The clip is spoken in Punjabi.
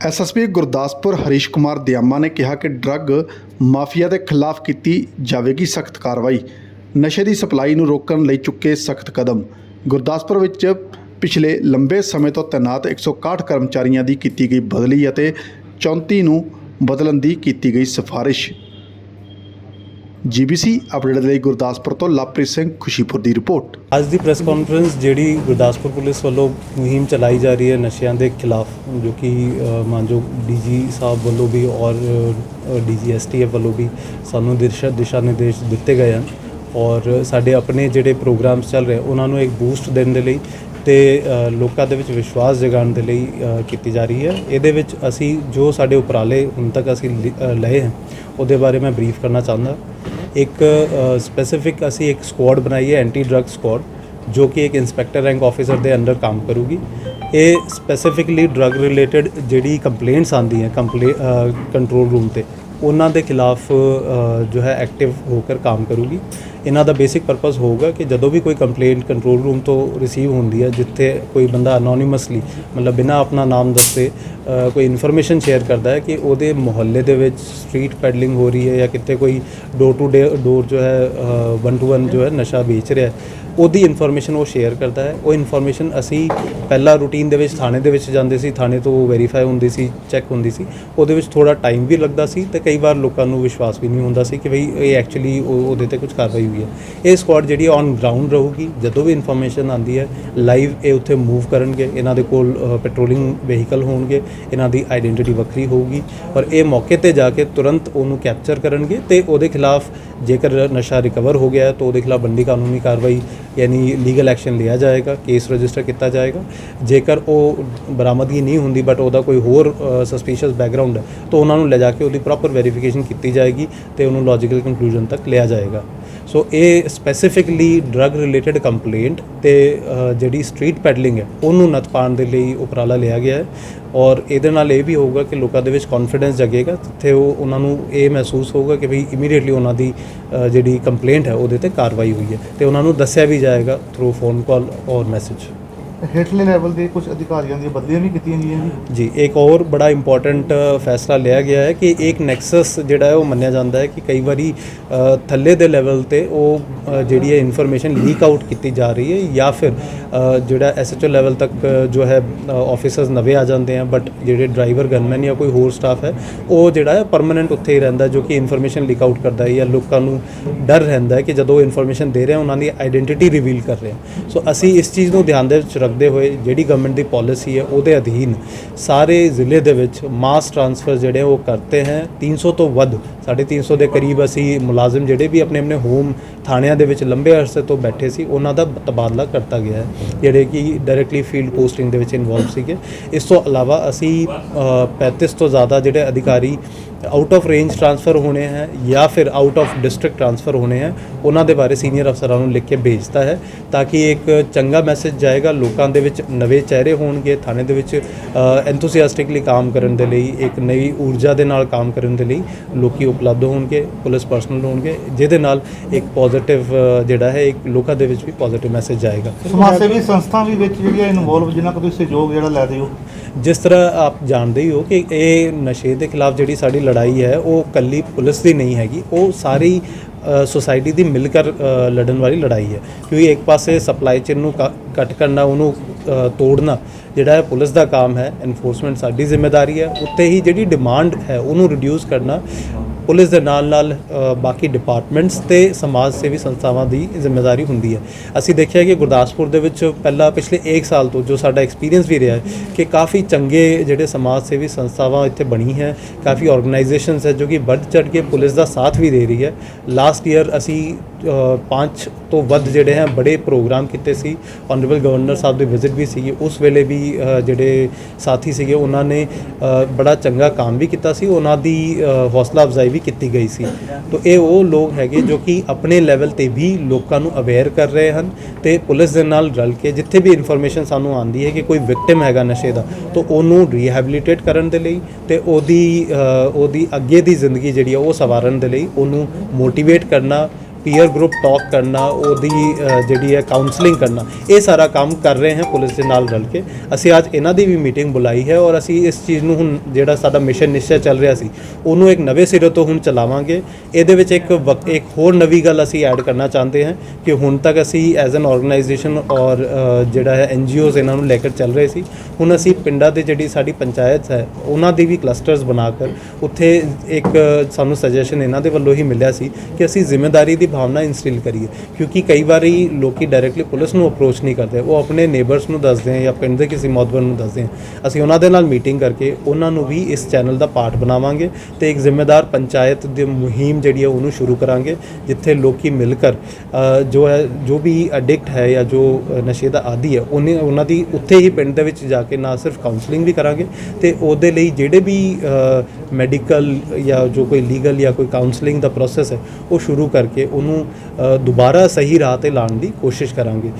ਐਸਐਸਪੀ ਗੁਰਦਾਸਪੁਰ ਹਰੀਸ਼ ਕੁਮਾਰ ਦਿਆਮਾ ਨੇ ਕਿਹਾ ਕਿ ਡਰੱਗ ਮਾਫੀਆ ਦੇ ਖਿਲਾਫ ਕੀਤੀ ਜਾਵੇਗੀ ਸਖਤ ਕਾਰਵਾਈ। ਨਸ਼ੇ ਦੀ ਸਪਲਾਈ ਨੂੰ ਰੋਕਣ ਲਈ ਚੁੱਕੇ ਸਖਤ ਕਦਮ। ਗੁਰਦਾਸਪੁਰ ਵਿੱਚ ਪਿਛਲੇ ਲੰਬੇ ਸਮੇਂ ਤੋਂ ਤੈਨਾਤ 161 ਕਰਮਚਾਰੀਆਂ ਦੀ ਕੀਤੀ ਗਈ ਬਦਲੀ ਅਤੇ 34 ਨੂੰ ਬਦਲਣ ਦੀ ਕੀਤੀ ਗਈ ਸਿਫਾਰਿਸ਼। ਜੀਬੀਸੀ ਅਪਡੇਟ ਲਈ ਗੁਰਦਾਸਪੁਰ ਤੋਂ ਲਵਪ੍ਰੀਤ ਸਿੰਘ ਖੁਸ਼ੀਪੁਰ ਦੀ ਰਿਪੋਰਟ। ਅੱਜ ਦੀ ਪ੍ਰੈਸ ਕਾਨਫਰੰਸ ਜਿਹੜੀ ਗੁਰਦਾਸਪੁਰ ਪੁਲਿਸ ਵੱਲੋਂ ਮੁਹਿੰਮ ਚਲਾਈ ਜਾ ਰਹੀ ਹੈ ਨਸ਼ਿਆਂ ਦੇ ਖਿਲਾਫ ਜੋ ਕਿ ਅ, ਮਾਨਯੋਗ ਡੀਜੀ ਸਾਹਿਬ ਵੱਲੋਂ ਵੀ ਔਰ ਡੀਜੀ ਐਸਟੀਐਫ ਵੱਲੋਂ ਵੀ ਸਾਨੂੰ ਦਿਸ਼ਾ ਦਿਸ਼ਾ ਨਿਰਦੇਸ਼ ਦਿੱਤੇ ਗਏ ਹਨ। ਔਰ ਸਾਡੇ ਆਪਣੇ ਜਿਹੜੇ ਪ੍ਰੋਗਰਾਮਸ ਚੱਲ ਰਹੇ ਉਹਨਾਂ ਨੂੰ ਇੱਕ ਬੂਸਟ ਦੇਣ ਦੇ ਲਈ ਤੇ ਲੋਕਾਂ ਦੇ ਵਿੱਚ ਵਿਸ਼ਵਾਸ ਜਗਾਉਣ ਦੇ ਲਈ ਕੀਤੀ ਜਾ ਰਹੀ ਹੈ। ਇਹਦੇ ਵਿੱਚ ਅਸੀਂ ਜੋ ਸਾਡੇ ਉਪਰਾਲੇ ਹੁਣ ਤੱਕ ਅਸੀਂ ਲਿ- ਲਏ ਹਨ, ਉਹਦੇ ਬਾਰੇ ਮੈਂ ਬਰੀਫ ਕਰਨਾ ਚਾਹੁੰਦਾ। ਇੱਕ ਸਪੈਸੀਫਿਕ ਅਸੀਂ ਇੱਕ ਸਕੁਆਡ ਬਣਾਈ ਹੈ ਐਂਟੀ ਡਰੱਗ ਸਕੁਆਡ ਜੋ ਕਿ ਇੱਕ ਇੰਸਪੈਕਟਰ ਰੈਂਕ ਆਫੀਸਰ ਦੇ ਅੰਡਰ ਕੰਮ ਕਰੂਗੀ। ਇਹ ਸਪੈਸੀਫਿਕਲੀ ਡਰੱਗ ਰਿਲੇਟਡ ਜਿਹੜੀ ਕੰਪਲੇਂਟਸ ਆਉਂਦੀਆਂ ਕੰਪਲੇ ਕੰਟਰੋਲ ਰੂਮ ਤੇ, ਉਹਨਾਂ ਦੇ ਖਿਲਾਫ ਜੋ ਹੈ ਐਕਟਿਵ ਹੋ ਕੇ ਕੰਮ ਕਰੂਗੀ। ਇਹਨਾਂ ਦਾ ਬੇਸਿਕ ਪਰਪਸ ਹੋਊਗਾ ਕਿ ਜਦੋਂ ਵੀ ਕੋਈ ਕੰਪਲੇਂਟ ਕੰਟਰੋਲ ਰੂਮ ਤੋਂ ਰਿਸੀਵ ਹੁੰਦੀ ਹੈ, ਜਿੱਥੇ ਕੋਈ ਬੰਦਾ ਅਨੋਨਿਮਸਲੀ ਮਤਲਬ ਬਿਨਾ ਆਪਣਾ ਨਾਮ ਦੱਸੇ ਕੋਈ ਇਨਫੋਰਮੇਸ਼ਨ ਸ਼ੇਅਰ ਕਰਦਾ ਹੈ ਕਿ ਉਹਦੇ ਮੁਹੱਲੇ ਦੇ ਵਿੱਚ ਸਟਰੀਟ ਪੈਡਲਿੰਗ ਹੋ ਰਹੀ ਹੈ ਜਾਂ ਕਿਤੇ ਕੋਈ ਡੋਰ ਟੂ ਡੋਰ ਜੋ ਹੈ ਵਨ ਟੂ ਵਨ ਜੋ ਹੈ, ਨਸ਼ਾ ਵੇਚ ਰਿਹਾ ਹੈ, ਉਹਦੀ ਇਨਫੋਰਮੇਸ਼ਨ ਉਹ ਸ਼ੇਅਰ ਕਰਦਾ ਹੈ। ਉਹ ਇਨਫੋਰਮੇਸ਼ਨ ਅਸੀਂ ਪਹਿਲਾ ਰੂਟੀਨ ਦੇ ਵਿੱਚ ਥਾਣੇ ਦੇ ਵਿੱਚ ਜਾਂਦੇ ਸੀ, ਥਾਣੇ ਤੋਂ ਵੈਰੀਫਾਈ ਹੁੰਦੀ ਸੀ ਚੈੱਕ ਹੁੰਦੀ ਸੀ। ਉਹਦੇ ਵਿੱਚ ਥੋੜਾ ਟਾਈਮ ਵੀ ਲੱਗਦਾ ਸੀ ਤੇ ਕਈ ਵਾਰ ਲੋਕਾਂ ਨੂੰ ਵਿਸ਼ਵਾਸ ਵੀ ਨਹੀਂ ਹੁੰਦਾ ਸੀ ਕਿ ਭਈ ਇਹ ਐਕਚੁਅਲੀ ਉਹਦੇ ਤੇ ਕੁਝ ਕਾਰਵਾਈ ਹੋਈ ਹੈ ਇਹ ਸਕੁਆਡ ਜਿਹੜੀ ਔਨ ਗਰਾਊਂਡ ਰਹੂਗੀ। ਜਦੋਂ ਵੀ ਇਨਫੋਰਮੇਸ਼ਨ ਆਂਦੀ ਹੈ ਲਾਈਵ ਇਹ ਉੱਥੇ ਮੂਵ ਕਰਨਗੇ। ਇਹਨਾਂ ਦੇ ਕੋਲ ਪੈਟਰੋਲਿੰਗ ਵਹੀਕਲ ਹੋਣਗੇ। ਇਹਨਾਂ ਦੀ ਆਇਡੈਂਟੀਟੀ ਵੱਖਰੀ ਹੋਊਗੀ। ਔਰ ਇਹ ਮੌਕੇ ਤੇ ਜਾ ਕੇ ਤੁਰੰਤ ਉਹਨੂੰ ਕੈਪਚਰ ਕਰਨਗੇ ਤੇ ਉਹਦੇ ਖਿਲਾਫ ਜੇਕਰ ਨਸ਼ਾ ਰਿਕਵਰ ਹੋ ਗਿਆ ਤਾਂ ਉਹਦੇ ਖਿਲਾਫ ਬੰਦੀ ਕਾਨੂੰਨੀ ਕਾਰਵਾਈ, ਯਾਨੀ ਲੀਗਲ ਐਕਸ਼ਨ ਲਿਆ ਜਾਏਗਾ ਕੇਸ ਰਜਿਸਟਰ ਕੀਤਾ ਜਾਏਗਾ। ਜੇਕਰ ਉਹ ਬਰਾਮਦਗੀ ਨਹੀਂ ਹੁੰਦੀ ਬਟ ਉਹਦਾ ਕੋਈ ਹੋਰ ਸਸਪੀਸ਼ੀਅਸ ਬੈਕਗ੍ਰਾਉਂਡ ਹੈ, ਤਾਂ ਉਹਨਾਂ ਨੂੰ ਲੈ ਜਾ ਕੇ ਉਹਦੀ ਪ੍ਰੋਪਰ ਵੈਰੀਫਿਕੇਸ਼ਨ ਕੀਤੀ ਜਾਏਗੀ ਤੇ ਉਹਨੂੰ ਲੌਜੀਕਲ ਕੰਕਲੂਜਨ ਤੱਕ ਲਿਆ ਜਾਏਗਾ। ਸੋ ਇਹ ਸਪੈਸੀਫਿਕਲੀ ਡਰੱਗ ਰਿਲੇਟਡ ਕੰਪਲੇਂਟ ਤੇ ਜਿਹੜੀ ਸਟਰੀਟ ਪੈਡਲਿੰਗ ਹੈ, ਉਹਨੂੰ ਨੱਥ ਪਾਉਣ ਦੇ ਲਈ ਉਪਰਾਲਾ ਲਿਆ ਗਿਆ ਹੈ। ਔਰ ਇਹਦੇ ਨਾਲ ਇਹ ਵੀ ਹੋਊਗਾ ਕਿ ਲੋਕਾਂ ਦੇ ਵਿੱਚ ਕੌਨਫੀਡੈਂਸ ਜਗੇਗਾ ਤੇ ਉਹ ਉਹਨਾਂ ਨੂੰ ਇਹ ਮਹਿਸੂਸ ਹੋਊਗਾ ਕਿ ਵੀ ਇਮੀਡੀਏਟਲੀ ਉਹਨਾਂ ਦੀ ਜਿਹੜੀ ਕੰਪਲੇਂਟ ਹੈ, ਉਹਦੇ ਤੇ ਕਾਰਵਾਈ ਹੋਈ ਹੈ। ਤੇ ਉਹਨਾਂ ਨੂੰ ਦੱਸਿਆ ਵੀ ਜਾਏਗਾ ਥਰੂ ਫੋਨ ਕਾਲ ਔਰ ਮੈਸੇਜ ਹੇਠਲੇ ਲੈਵਲ ਦੇ ਕੁਝ ਅਧਿਕਾਰੀਆਂ ਦੀਆਂ ਬਦਲੀਆਂ ਵੀ ਕੀਤੀਆਂ ਗਈਆਂ ਜੀ। ਜੀ ਇੱਕ ਹੋਰ ਬੜਾ ਇੰਪੋਰਟੈਂਟ ਫੈਸਲਾ ਲਿਆ ਗਿਆ ਹੈ ਕਿ ਇੱਕ ਨੈਕਸਸ ਜਿਹੜਾ ਹੈ ਉਹ ਮੰਨਿਆ ਜਾਂਦਾ ਹੈ ਕਿ ਕਈ ਵਾਰੀ ਥੱਲੇ ਦੇ ਲੈਵਲ ਤੇ ਉਹ ਜਿਹੜੀ ਹੈ ਇਨਫੋਰਮੇਸ਼ਨ ਲੀਕ ਆਊਟ ਕੀਤੀ ਜਾ ਰਹੀ ਹੈ ਜਾਂ ਫਿਰ ਅ, ਜਿਹੜਾ ਐਸਐਚਓ ਲੈਵਲ ਤੱਕ ਜੋ ਹੈ ਆਫੀਸਰਸ ਨਵੇਂ ਆ ਜਾਂਦੇ ਆ ਬਟ ਜਿਹੜੇ ਡਰਾਈਵਰ ਗਨਮੈਨ ਜਾਂ ਕੋਈ ਹੋਰ ਸਟਾਫ ਹੈ ਉਹ ਜਿਹੜਾ ਹੈ ਪਰਮਨੈਂਟ ਉੱਥੇ ਹੀ ਰਹਿੰਦਾ ਜੋ ਕਿ ਇਨਫੋਰਮੇਸ਼ਨ ਲੀਕ ਆਊਟ ਕਰਦਾ ਹੈ ਜਾਂ ਲੋਕਾਂ ਨੂੰ ਡਰ ਰਹਿੰਦਾ ਹੈ ਕਿ ਜਦੋਂ ਇਨਫੋਰਮੇਸ਼ਨ ਦੇ ਰਿਹਾ ਉਹਨਾਂ ਦੀ ਆਇਡੈਂਟੀਟੀ ਰਿਵੀਲ ਕਰ ਰਿਹਾ ਸੋ ਅਸੀਂ ਇਸ ਚੀਜ਼ ਨੂੰ ਧਿਆਨ ਦੇ ਵਿੱਚ ਰੱਖਦੇ ਹੋਏ ਜਿਹੜੀ ਗਵਰਨਮੈਂਟ ਦੀ ਪਾਲਿਸੀ ਹੈ ਉਹਦੇ ਅਧੀਨ ਸਾਰੇ ਜ਼ਿਲ੍ਹੇ ਦੇ ਵਿੱਚ ਮਾਸ ਟ੍ਰਾਂਸਫਰ ਜਿਹੜੇ ਉਹ ਕਰਤੇ ਹੈ। 300 ਤੋਂ ਵੱਧ 350 ਦੇ ਕਰੀਬ ਅਸੀਂ ਮੁਲਾਜ਼ਮ ਜਿਹੜੇ ਵੀ ਆਪਣੇ ਆਪਣੇ ਹੋਮ ਥਾਣਿਆਂ ਦੇ ਵਿੱਚ ਲੰਬੇ ਅਰਸੇ ਤੋਂ ਬੈਠੇ ਸੀ ਉਹਨਾਂ ਦਾ ਤਬਾਦਲਾ ਕਰਤਾ ਗਿਆ ਹੈ ਜਿਹੜੇ ਕਿ ਡਾਇਰੈਕਟਲੀ ਫੀਲਡ ਪੋਸਟਿੰਗ ਦੇ ਵਿੱਚ ਇਨਵੋਲਵ ਸੀਗੇ। ਇਸ ਤੋਂ ਇਲਾਵਾ ਅਸੀਂ ਅ, 35 ਤੋਂ ਜ਼ਿਆਦਾ ਜਿਹੜੇ ਅਧਿਕਾਰੀ ਆਊਟ ਆਫ ਰੇਂਜ ਟ੍ਰਾਂਸਫਰ ਹੋਣੇ ਹੈ ਜਾਂ ਫਿਰ ਆਊਟ ਆਫ ਡਿਸਟ੍ਰਿਕਟ ਟ੍ਰਾਂਸਫਰ ਹੋਣੇ ਹੈ ਉਹਨਾਂ ਦੇ ਬਾਰੇ ਸੀਨੀਅਰ ਅਫਸਰਾਂ ਨੂੰ ਲਿਖ ਕੇ ਭੇਜਤਾ ਹੈ ਤਾਂ ਕਿ ਇੱਕ ਚੰਗਾ ਮੈਸੇਜ ਜਾਏਗਾ ਲੋਕਾਂ ਦੇ ਵਿੱਚ ਨਵੇਂ ਚਿਹਰੇ ਹੋਣਗੇ ਥਾਣੇ ਦੇ ਵਿੱਚ ਐਂਥੂਸੀਆਸਟਿਕਲੀ ਕੰਮ ਕਰਨ ਦੇ ਲਈ ਇੱਕ ਨਵੀਂ ਊਰਜਾ ਦੇ ਨਾਲ ਕੰਮ ਕਰਨ ਦੇ ਲਈ ਲੋਕੀ ਉਪਲਬਧ ਹੋਣਗੇ ਪੁਲਿਸ ਪਰਸਨਲ ਹੋਣਗੇ ਜਿਹਦੇ ਨਾਲ ਇੱਕ ਪੋਜ਼ਿਟਿਵ ਜਿਹੜਾ ਹੈ ਇੱਕ ਲੋਕਾਂ ਦੇ ਵਿੱਚ ਵੀ ਪੋਜ਼ਿਟਿਵ ਮੈਸੇਜ ਜਾਏਗਾ। ਸਮਾਜ ਸੇਵੀ ਸੰਸਥਾ ਵੀ ਵਿੱਚ ਜਿਹੜੀਆਂ ਇਨਵੋਲਵ ਜਿਨ੍ਹਾਂ ਕੋਲ ਤੁਸੀਂ ਸਹਿਯੋਗ ਜਿਹੜਾ ਲੈ ਦਿਓ ਜਿਸ ਤਰ੍ਹਾਂ ਆਪ ਜਾਣਦੇ ਹੀ ਹੋ ਕਿ ਇਹ ਨਸ਼ੇ ਦੇ ਖਿਲਾਫ ਜਿਹੜੀ ਸਾਡੀ ਲੜਾਈ ਹੈ ਉਹ ਕੱਲੀ ਪੁਲਿਸ ਦੀ ਨਹੀਂ ਹੈਗੀ ਉਹ ਸਾਰੀ ਸੋਸਾਇਟੀ ਦੀ ਮਿਲ ਅ, ਲੜਨ ਵਾਲੀ ਲੜਾਈ ਹੈ। ਕਿਉਂਕਿ ਇੱਕ ਪਾਸੇ ਸਪਲਾਈ ਚੇਨ ਨੂੰ ਕ- ਕੱਟ ਕਰਨਾ ਉਹਨੂੰ ਤੋੜਨਾ ਜਿਹੜਾ ਹੈ ਪੁਲਿਸ ਦਾ ਕੰਮ ਹੈ ਐਨਫੋਰਸਮੈਂਟ ਸਾਡੀ ਜ਼ਿੰਮੇਵਾਰੀ ਹੈ ਉੱਤੇ ਹੀ ਜਿਹੜੀ ਡਿਮਾਂਡ ਹੈ ਉਹਨੂੰ ਰਿਡਿਊਸ ਕਰਨਾ ਪੁਲਿਸ ਦੇ ਨਾਲ ਨਾਲ ਬਾਕੀ ਡਿਪਾਰਟਮੈਂਟਸ ਤੇ ਸਮਾਜ ਸੇਵੀ ਸੰਸਥਾਵਾਂ ਦੀ ਜ਼ਿੰਮੇਵਾਰੀ ਹੁੰਦੀ ਹੈ। ਅਸੀਂ ਦੇਖਿਆ ਕਿ ਗੁਰਦਾਸਪੁਰ ਦੇ ਵਿੱਚ ਪਹਿਲਾਂ ਪਿਛਲੇ 1 ਸਾਲ ਤੋਂ ਜੋ ਸਾਡਾ ਐਕਸਪੀਰੀਅੰਸ ਵੀ ਰਿਹਾ ਹੈ ਕਿ ਕਾਫੀ ਚੰਗੇ ਜਿਹੜੇ ਸਮਾਜ ਸੇਵੀ ਸੰਸਥਾਵਾਂ ਇੱਥੇ ਬਣੀ ਹੈ, ਕਾਫੀ ਆਰਗੇਨਾਈਜੇਸ਼ਨਸ ਹੈ ਜੋ ਕਿ ਵੱਧ ਚੜ ਕੇ ਪੁਲਿਸ ਦਾ ਸਾਥ ਵੀ ਦੇ ਰਹੀ ਹੈ। ਲਾਸਟ ਈਅਰ ਅਸੀਂ ਅ, ਪੰਜ ਤੋਂ ਵੱਧ ਜਿਹੜੇ ਹੈ ਬੜੇ ਪ੍ਰੋਗਰਾਮ ਕੀਤੇ ਸੀ। ਆਨਰੇਬਲ ਗਵਰਨਰ ਸਾਹਿਬ ਦੀ ਵਿਜ਼ਿਟ ਵੀ ਸੀਗੀ। ਉਸ ਵੇਲੇ ਵੀ ਜਿਹੜੇ ਸਾਥੀ ਸੀਗੇ ਉਹਨਾਂ ਨੇ ਬੜਾ ਚੰਗਾ ਕੰਮ ਵੀ ਕੀਤਾ ਸੀ। ਉਹਨਾਂ ਦੀ ਹੌਸਲਾ ਅਫਜ਼ਾਈ ਵੀ ਕੀਤੀ ਗਈ ਸੀ। ਤੋ ਇਹ ਉਹ ਲੋਕ ਹੈਗੇ ਜੋ ਕਿ ਆਪਣੇ ਲੈਵਲ ਤੇ ਵੀ ਲੋਕਾਂ ਨੂੰ ਅਵੇਅਰ ਕਰ ਰਹੇ ਹਨ ਤੇ ਪੁਲਿਸ ਦੇ ਨਾਲ ਰਲ ਕੇ ਜਿੱਥੇ ਵੀ ਇਨਫੋਰਮੇਸ਼ਨ ਸਾਨੂੰ ਆਂਦੀ ਹੈ ਕਿ ਕੋਈ ਵਿਕਟਿਮ ਹੈਗਾ ਨਸ਼ੇ ਦਾ ਤਾਂ ਉਹਨੂੰ ਰੀਹੈਬਿਲਿਟੇਟ ਕਰਨ ਦੇ ਲਈ ਤੇ ਉਹਦੀ ਉਹਦੀ ਅੱਗੇ ਦੀ ਜ਼ਿੰਦਗੀ ਜਿਹੜੀ ਹੈ ਉਹ ਸਵਾਰਨ ਦੇ ਲਈ ਉਹਨੂੰ ਮੋਟੀਵੇਟ ਕਰਨਾ ਪੀਅਰ ਗਰੁੱਪ ਟਾਕ ਕਰਨਾ, ਉਹਦੀ ਜਿਹੜੀ ਹੈ ਕਾਉਂਸਲਿੰਗ ਕਰਨਾ, ਇਹ ਸਾਰਾ ਕੰਮ ਕਰ ਰਹੇ ਹਾਂ ਪੁਲਿਸ ਦੇ ਨਾਲ ਰਲ ਕੇ। ਅਸੀਂ ਅੱਜ ਇਹਨਾਂ ਦੀ ਵੀ ਮੀਟਿੰਗ ਬੁਲਾਈ ਹੈ ਔਰ ਅਸੀਂ ਇਸ ਚੀਜ਼ ਨੂੰ ਹੁਣ ਜਿਹੜਾ ਸਾਡਾ ਮਿਸ਼ਨ ਨਿਸ਼ਚੈ ਚੱਲ ਰਿਹਾ ਸੀ, ਉਹਨੂੰ ਇੱਕ ਨਵੇਂ ਸਿਰੇ ਤੋਂ ਹੁਣ ਚਲਾਵਾਂਗੇ। ਇਹਦੇ ਵਿੱਚ ਇੱਕ ਵਕ- ਇੱਕ ਹੋਰ ਨਵੀਂ ਗੱਲ ਅਸੀਂ ਐਡ ਕਰਨਾ ਚਾਹੁੰਦੇ ਹਾਂ ਕਿ ਹੁਣ ਤੱਕ ਅਸੀਂ ਐਜ਼ ਐਨ ਆਰਗੇਨਾਈਜੇਸ਼ਨ ਔਰ ਜਿਹੜਾ ਹੈ ਐਨਜੀਓਜ਼ ਇਹਨਾਂ ਨੂੰ ਲੈ ਕੇ ਚੱਲ ਰਹੇ ਸੀ, ਹੁਣ ਅਸੀਂ ਪਿੰਡਾਂ ਦੇ ਜਿਹੜੀ ਸਾਡੀ ਪੰਚਾਇਤ ਹੈ, ਉਹਨਾਂ ਦੀ ਵੀ ਕਲਸਟਰਸ ਬਣਾ ਕੇ ਉੱਥੇ ਇੱਕ ਸਾਨੂੰ ਸੁਜੈਸ਼ਨ ਇਹਨਾਂ ਦੇ ਵੱਲੋਂ ਹੀ ਮਿਲਿਆ ਸੀ ਕਿ ਅਸੀਂ ਜ਼ਿੰਮੇਵਾਰੀ ਦੀ ਭਾਵਨਾ ਇਨਸਟਿਲ ਕਰੀਏ, ਕਿਉਂਕਿ ਕਈ ਵਾਰੀ ਲੋਕੀ ਡਾਇਰੈਕਟਲੀ ਪੁਲਿਸ ਨੂੰ ਅਪਰੋਚ ਨਹੀਂ ਕਰਦੇ, ਉਹ ਆਪਣੇ ਨੇਬਰਸ ਨੂੰ ਦੱਸਦੇ ਆ ਜਾਂ ਪਿੰਡ ਦੇ ਕਿਸੇ ਮੌਤਬਰ ਨੂੰ ਦੱਸਦੇ ਆ। ਅਸੀਂ ਉਹਨਾਂ ਦੇ ਨਾਲ ਮੀਟਿੰਗ ਕਰਕੇ ਉਹਨਾਂ ਨੂੰ ਵੀ ਇਸ ਚੈਨਲ ਦਾ ਪਾਰਟ ਬਣਾਵਾਂਗੇ ਤੇ ਇੱਕ ਜ਼ਿੰਮੇਦਾਰ ਪੰਚਾਇਤ ਦੀ ਮੁਹਿੰਮ ਜਿਹੜੀ ਹੈ ਉਹਨੂੰ ਸ਼ੁਰੂ ਕਰਾਂਗੇ, ਜਿੱਥੇ ਲੋਕੀ ਮਿਲ ਕਰ ਜੋ ਹੈ, ਜੋ ਵੀ ਐਡਿਕਟ ਹੈ ਜਾਂ ਜੋ ਨਸ਼ੇ ਦਾ ਆਦੀ ਹੈ, ਉਹਨੇ, ਉਹਨਾਂ ਦੀ ਉੱਥੇ ਹੀ ਪਿੰਡ ਦੇ ਵਿੱਚ ਜਾ ਕੇ ਨਾ ਸਿਰਫ ਕਾਉਂਸਲਿੰਗ ਵੀ ਕਰਾਂਗੇ ਤੇ ਉਹਦੇ ਲਈ ਜਿਹੜੇ ਵੀ ਮੈਡੀਕਲ ਜਾਂ ਜੋ ਕੋਈ ਲੀਗਲ ਜਾਂ ਕੋਈ ਕਾਉਂਸਲਿੰਗ ਦਾ ਪ੍ਰੋਸੈਸ ਹੈ ਉਹ ਸ਼ੁਰੂ ਕਰਕੇ ਉਹਨੂੰ ਦੁਬਾਰਾ ਸਹੀ ਰਾਹ ਤੇ ਲਾਉਣ ਦੀ ਕੋਸ਼ਿਸ਼ ਕਰਾਂਗੇ